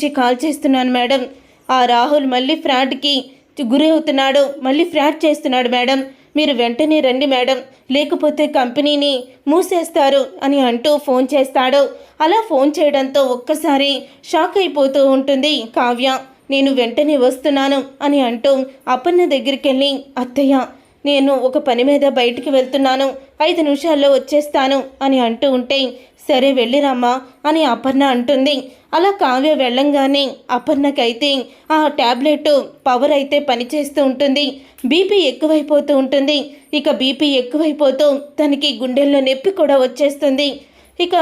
నుంచి కాల్ చేస్తున్నాను మేడం. ఆ రాహుల్ మళ్ళీ ఫ్రాడ్కి గురి అవుతున్నాడు. మళ్ళీ ఫ్రాడ్ చేస్తున్నాడు మేడం. మీరు వెంటనే రండి మేడం. లేకపోతే కంపెనీని మూసేస్తారు అని అంటూ ఫోన్ చేస్తాడు. అలా ఫోన్ చేయడంతో ఒక్కసారి షాక్ అయిపోతూ ఉంటుంది కావ్య. నేను వెంటనే వస్తున్నాను అని అంటూ అప్పన్న దగ్గరికి వెళ్ళి అత్తయ్య నేను ఒక పని మీద బయటికి వెళ్తున్నాను. ఐదు నిమిషాల్లో వచ్చేస్తాను అని అంటూ ఉంటే సరే వెళ్ళిరమ్మా అని అపర్ణ అంటుంది. అలా కావ్య వెళ్ళంగానే అపర్ణకైతే ఆ ట్యాబ్లెట్ పవర్ అయితే పనిచేస్తూ ఉంటుంది. బీపీ ఎక్కువైపోతూ ఉంటుంది. ఇక బీపీ ఎక్కువైపోతూ తనకి గుండెల్లో నొప్పి కూడా వచ్చేస్తుంది. ఇక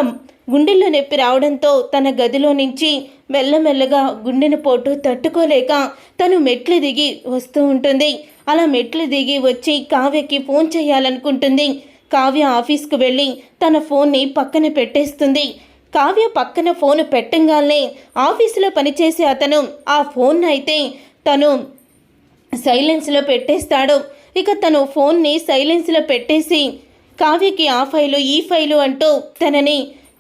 గుండెల్లో నొప్పి రావడంతో తన గదిలో నుంచి మెల్లమెల్లగా గుండెను పోటు తట్టుకోలేక తను మెట్లు దిగి వస్తూ ఉంటుంది. అలా మెట్లు దిగి వచ్చి కావ్యకి ఫోన్ చేయాలనుకుంటుంది. కావ్య ఆఫీస్కు వెళ్ళి తన ఫోన్ని పక్కన పెట్టేస్తుంది. కావ్య పక్కన ఫోన్ పెట్టంగానే ఆఫీసులో పనిచేసే అతను ఆ ఫోన్ అయితే తను సైలెన్స్లో పెట్టేస్తాడు. ఇక తను ఫోన్ని సైలెన్స్లో పెట్టేసి కావ్యకి ఆ ఫైలు ఈ ఫైలు అంటూ తనని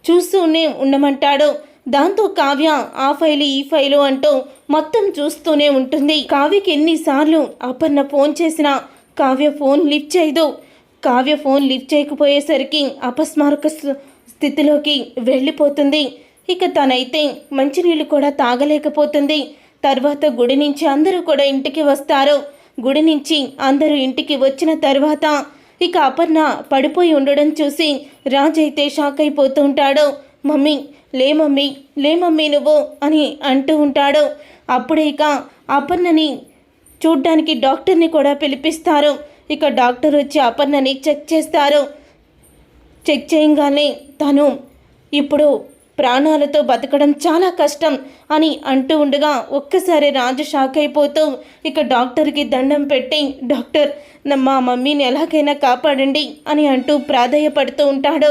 చూస్తూనే ఉండమంటాడు. దాంతో కావ్య ఆ ఫైలు ఈ ఫైలు అంటూ మొత్తం చూస్తూనే ఉంటుంది. కావ్యకి ఎన్నిసార్లు అపర్ణ ఫోన్ చేసినా కావ్య ఫోన్ లిఫ్ట్ చేయదు. కావ్య ఫోన్ లిఫ్ట్ చేయకపోయేసరికి అపస్మారక స్థితిలోకి వెళ్ళిపోతుంది. ఇక తనైతే మంచినీళ్ళు కూడా తాగలేకపోతుంది. తర్వాత గుడి నుంచి అందరూ కూడా ఇంటికి వస్తారు. గుడి నుంచి అందరూ ఇంటికి వచ్చిన తర్వాత ఇక అపర్ణ పడిపోయి ఉండడం చూసి రాజ్ అయితే షాక్ అయిపోతూ ఉంటాడు. మమ్మీ లే మమ్మీ లే మమ్మీ నువ్వు అని అంటూ ఉంటాడు. అప్పుడే ఇక అపర్ణని చూడ్డానికి డాక్టర్ని కూడా పిలిపిస్తారు. ఇక డాక్టర్ వచ్చి అపర్ణని చెక్ చేస్తారు. చెక్ చేయగానే తను ఇప్పుడు ప్రాణాలతో బతకడం చాలా కష్టం అని అంటూ ఉండగా ఒక్కసారి రాజు షాక్ అయిపోతూ ఇక డాక్టర్కి దండం పెట్టి డాక్టర్ మా మమ్మీని ఎలాగైనా కాపాడండి అని అంటూ ప్రాధేయపడుతూ ఉంటాడు.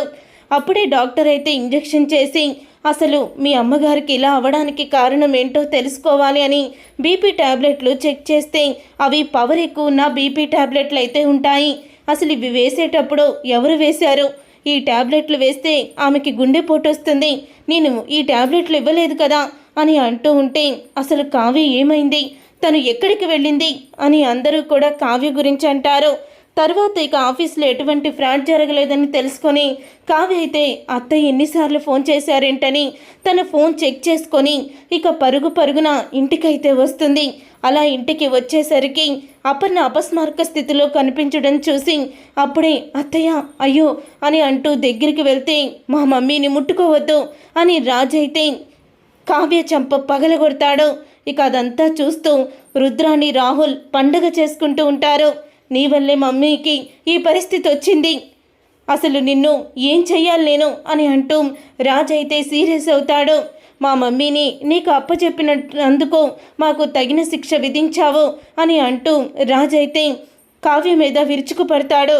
అప్పుడే డాక్టర్ అయితే ఇంజెక్షన్ చేసి అసలు మీ అమ్మగారికి ఇలా అవ్వడానికి కారణం ఏంటో తెలుసుకోవాలి అని బీపీ ట్యాబ్లెట్లు చెక్ చేస్తే అవి పవర్ ఎక్కువ ఉన్న బీపీ టాబ్లెట్లు అయితే ఉంటాయి. అసలు ఇవి వేసేటప్పుడు ఎవరు వేశారు? ఈ టాబ్లెట్లు వేస్తే ఆమెకి గుండెపోటు వస్తుంది నేను ఈ టాబ్లెట్లు ఇవ్వలేదు కదా అని అంటూ ఉంటే అసలు కావ్య ఏమైంది? తను ఎక్కడికి వెళ్ళింది? అని అందరూ కూడా కావ్య గురించి అంటారు. తర్వాత ఇక ఆఫీస్లో ఎటువంటి ఫ్రాడ్ జరగలేదని తెలుసుకొని కావ్య అయితే అత్తయ్య ఎన్నిసార్లు ఫోన్ చేశారేంటని తన ఫోన్ చెక్ చేసుకొని ఇక పరుగు పరుగున ఇంటికైతే వస్తుంది. అలా ఇంటికి వచ్చేసరికి అపర్ణ అపస్మారక స్థితిలో కనిపించడం చూసి అప్పుడే అత్తయ్య అయ్యో అని అంటూ దగ్గరికి వెళ్తే మా మమ్మీని ముట్టుకోవద్దు అని రాజైతే కావ్య చంప పగలగొడతాడు. ఇక అదంతా చూస్తూ రుద్రాని రాహుల్ పండగ చేసుకుంటూ ఉంటారు. నీ వల్లే మమ్మీకి ఈ పరిస్థితి వచ్చింది. అసలు నిన్ను ఏం చెయ్యాలి నేను అని అంటూ రాజైతే అయితే సీరియస్ అవుతాడు. మా మమ్మీని నీకు అప్పచెప్పినందుకు మాకు తగిన శిక్ష విధించావు అని అంటూ రాజైతే అయితే కావ్య మీద విరుచుకుపడతాడు.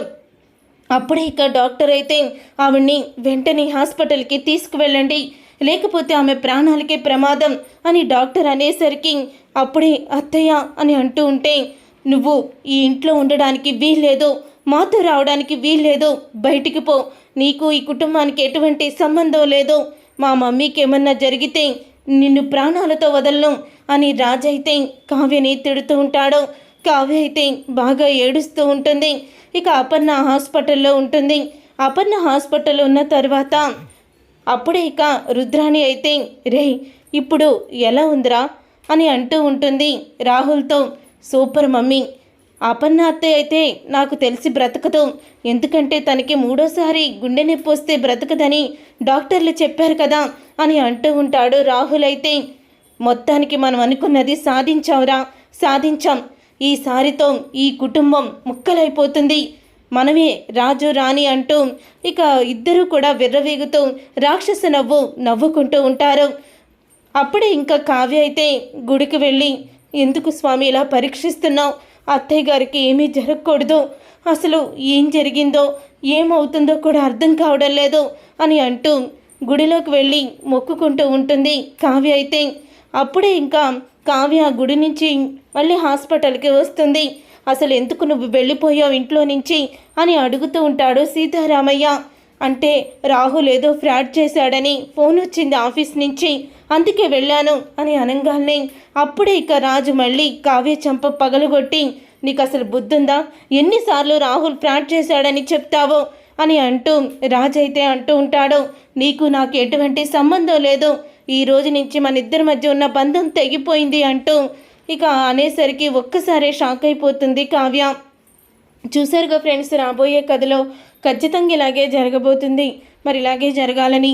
అప్పుడే ఇక డాక్టర్ అయితే ఆవిడ్ని వెంటనే హాస్పిటల్కి తీసుకువెళ్ళండి. లేకపోతే ఆమె ప్రాణాలకే ప్రమాదం అని డాక్టర్ అనేసరికి అప్పుడే అత్తయ్య అని అంటూ ఉంటే నువ్వు ఈ ఇంట్లో ఉండడానికి వీల్లేదు మాతో రావడానికి వీల్లేదు బయటికి పో. నీకు ఈ కుటుంబానికి ఎటువంటి సంబంధం లేదు. మా మమ్మీకి ఏమన్నా జరిగితే నిన్ను ప్రాణాలతో వదలను అని రాజైతే కావ్యని తిడుతూ ఉంటాడు. కావ్య అయితే బాగా ఏడుస్తూ ఉంటుంది. ఇక అపర్ణ హాస్పిటల్లో ఉంటుంది. అపర్ణ హాస్పిటల్ ఉన్న తర్వాత అప్పుడే ఇక రుద్రాణి అయితే రే ఇప్పుడు ఎలా ఉందిరా? అని అంటూ ఉంటుంది రాహుల్తో. Super mummy. అపర్ణ అత్తయ్య అయితే నాకు తెలిసి బ్రతకదు. ఎందుకంటే తనకి మూడోసారి గుండె నొప్పి వస్తే బ్రతకదని డాక్టర్లు చెప్పారు కదా అని అంటూ ఉంటాడు రాహుల్ అయితే. మొత్తానికి మనం అనుకున్నది సాధించావురా. సాధించాం. ఈసారితో ఈ కుటుంబం ముక్కలైపోతుంది. మనమే రాజు రాణి అంటూ ఇక ఇద్దరూ కూడా విర్రవేగుతూ రాక్షస నవ్వు నవ్వుకుంటూ ఉంటారు. అప్పుడే ఇంకా కావ్య అయితే గుడికి వెళ్ళి ఎందుకు స్వామి ఇలా పరీక్షిస్తున్నావు? అత్తయ్య గారికి ఏమీ జరగకూడదు. అసలు ఏం జరిగిందో ఏమవుతుందో కూడా అర్థం కావడం లేదు అని అంటూ గుడిలోకి వెళ్ళి మొక్కుకుంటూ ఉంటుంది కావ్య అయితే. అప్పుడే ఇంకా కావ్య గుడి నుంచి మళ్ళీ హాస్పిటల్కి వస్తుంది. అసలు ఎందుకు నువ్వు వెళ్ళిపోయావు ఇంట్లో నుంచి అని అడుగుతూ ఉంటాడు సీతారామయ్య. అంటే రాహుల్ ఏదో ఫ్రాడ్ చేశాడని ఫోన్ వచ్చింది ఆఫీస్ నుంచి. అందుకే వెళ్ళాను అని అనగానే అప్పుడే ఇక రాజు మళ్ళీ కావ్య చంప పగలగొట్టి నీకు అసలు బుద్ధుందా? ఎన్నిసార్లు రాహుల్ ఫ్రాడ్ చేశాడని చెప్తావో? అని అంటూ రాజు అయితే అంటూ ఉంటాడు. నీకు నాకు ఎటువంటి సంబంధం లేదు. ఈ రోజు నుంచి మన ఇద్దరి మధ్య ఉన్న బంధం తెగిపోయింది అంటూ ఇక అనేసరికి ఒక్కసారే షాక్ అయిపోతుంది కావ్య. చూసారుగా ఫ్రెండ్స్ రాబోయే కథలో ఖచ్చితంగా ఇలాగే జరగబోతుంది. మరి ఇలాగే జరగాలని